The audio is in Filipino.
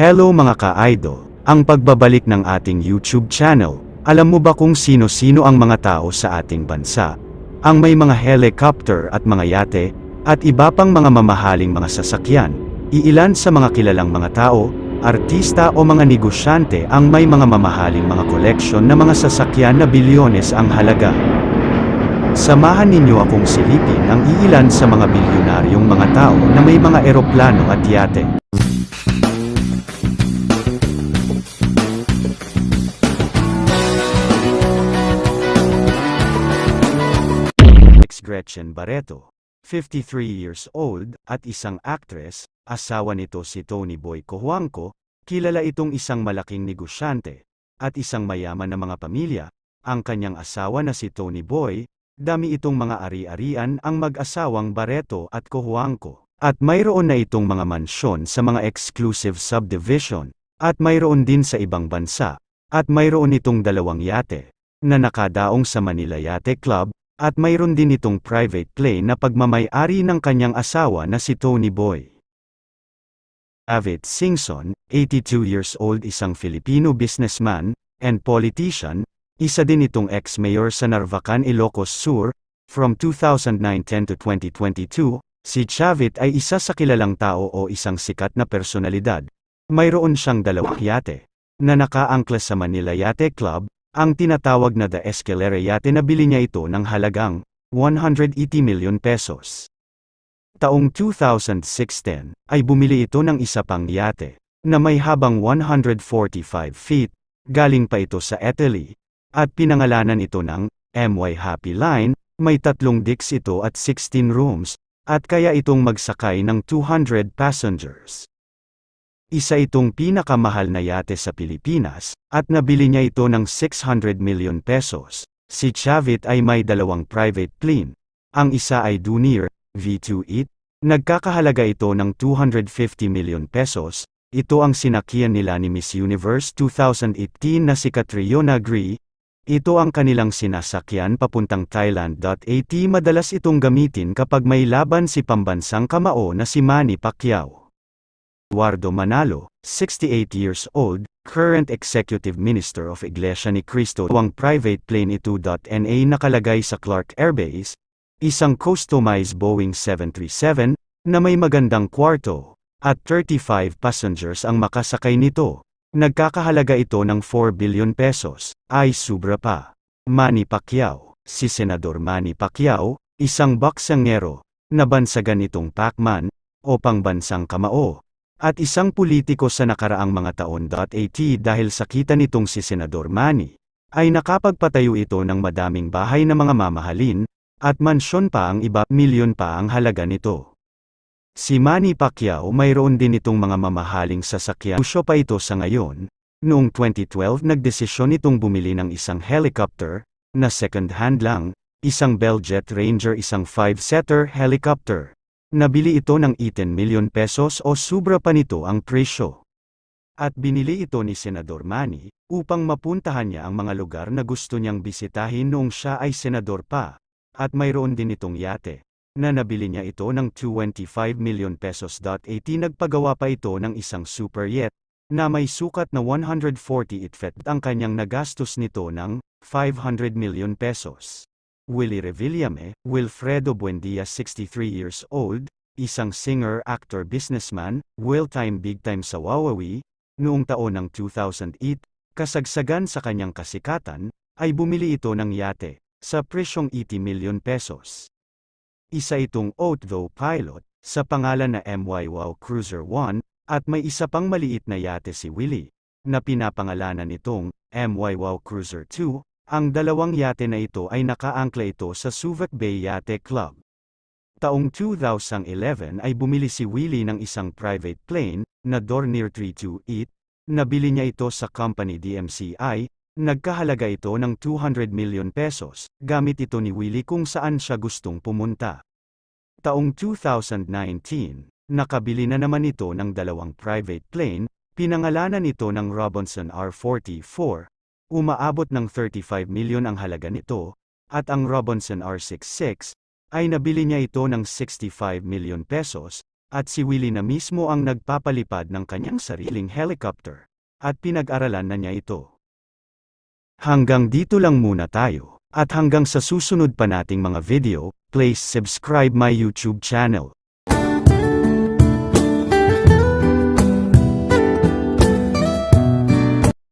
Hello mga ka-idol, ang pagbabalik ng ating YouTube channel. Alam mo ba kung sino-sino ang mga tao sa ating bansa? Ang may mga helicopter at mga yate, at iba pang mga mamahaling mga sasakyan. Iilan sa mga kilalang mga tao, artista o mga negosyante ang may mga mamahaling mga koleksyon na mga sasakyan na bilyones ang halaga. Samahan ninyo akong silipin ang iilan sa mga bilyonaryong mga tao na may mga eroplano at yate. Gretchen Barreto, 53 years old, at isang actress, asawa nito si Tony Boy Cojuangco, kilala itong isang malaking negosyante, at isang mayaman na mga pamilya, ang kanyang asawa na si Tony Boy, dami itong mga ari-arian ang mag-asawang Barreto at Cojuangco, at mayroon na itong mga mansyon sa mga exclusive subdivision, at mayroon din sa ibang bansa, at mayroon itong dalawang yate, na nakadaong sa Manila Yate Club, at mayroon din itong private plane na pagmamay-ari ng kanyang asawa na si Tony Boy. Avit Singson, 82 years old isang Filipino businessman, and politician, isa din itong ex-mayor sa Narvacan Ilocos Sur, from 2009-10 to 2022, si Chavit ay isa sa kilalang tao o isang sikat na personalidad. Mayroon siyang dalawang yate, na nakaangkla sa Manila Yate Club, ang tinatawag na The Escalera Yate na bili niya ito ng halagang 180 million pesos. Taong 2016, ay bumili ito ng isa pang yate, na may habang 145 feet, galing pa ito sa Italy, at pinangalanan ito ng MY Happy Line, may tatlong decks ito at 16 rooms, at kaya itong magsakay ng 200 passengers. Isa itong pinakamahal na yate sa Pilipinas, at nabili niya ito ng 600 million pesos. Si Chavit ay may dalawang private plane. Ang isa ay Dunir, V28, nagkakahalaga ito ng 250 million pesos. Ito ang sinakyan nila ni Miss Universe 2018 na si Catriona Gri. Ito ang kanilang sinasakyan papuntang Thailand. At madalas itong gamitin kapag may laban si pambansang kamao na si Manny Pacquiao. Eduardo Manalo, 68 years old, current Executive Minister of Iglesia ni Cristo. Ang private plane ito. Na nakalagay sa Clark Air Base, isang customized Boeing 737, na may magandang kwarto, at 35 passengers ang makasakay nito. Nagkakahalaga ito ng 4 billion pesos, ay sobra pa. Manny Pacquiao, si Senador Manny Pacquiao, isang boksangero, nabansagan itong Pacman, o pangbansang kamao, at isang politiko sa nakaraang mga taon. At dahil sa kita nitong si Senador Manny, ay nakapagpatayo ito ng madaming bahay na mga mamahalin, at mansyon pa ang iba, milyon pa ang halaga nito. Si Manny Pacquiao mayroon din itong mga mamahaling sasakyan. Usyo pa ito sa ngayon. Noong 2012 nagdesisyon itong bumili ng isang helicopter, na second hand lang, isang Bell Jet Ranger isang 5-seater helicopter. Nabili ito ng 18 milyon pesos o sobra pa nito ang presyo. At binili ito ni Senador Manny, upang mapuntahan niya ang mga lugar na gusto niyang bisitahin noong siya ay senador pa. At mayroon din itong yate, na nabili niya ito ng 25 milyon pesos. At nagpagawa pa ito ng isang super yet, na may sukat na 148 feet ang kanyang nagastos nito ng 500 milyon pesos. Willie Revillame, Wilfredo Buendia 63 years old, isang singer, actor, businessman, well-time big time sa Wawawi, noong taon ng 2008, kasagsagan sa kanyang kasikatan, ay bumili ito ng yate, sa presyong 80 milyon pesos. Isa itong Outdoor pilot, sa pangalan na MY Wow Cruiser 1, at may isa pang maliit na yate si Willie, na pinapangalanan itong MY Wow Cruiser 2, ang dalawang yate na ito ay nakaangkla ito sa Subic Bay Yate Club. Taong 2011 ay bumili si Willie ng isang private plane, na Dornier 328, nabili niya ito sa company DMCI, nagkahalaga ito ng 200 million pesos, gamit ito ni Willie kung saan siya gustong pumunta. Taong 2019, nakabili na naman ito ng dalawang private plane, pinangalanan ito ng Robinson R44, Umaabot ng 35 milyon ang halaga nito, at ang Robinson R66, ay nabili niya ito ng 65 milyon pesos, At si Willie na mismo ang nagpapalipad ng kanyang sariling helicopter. At pinag-aralan na niya ito. Hanggang dito lang muna tayo. At hanggang sa susunod pa nating mga video, please subscribe my YouTube channel.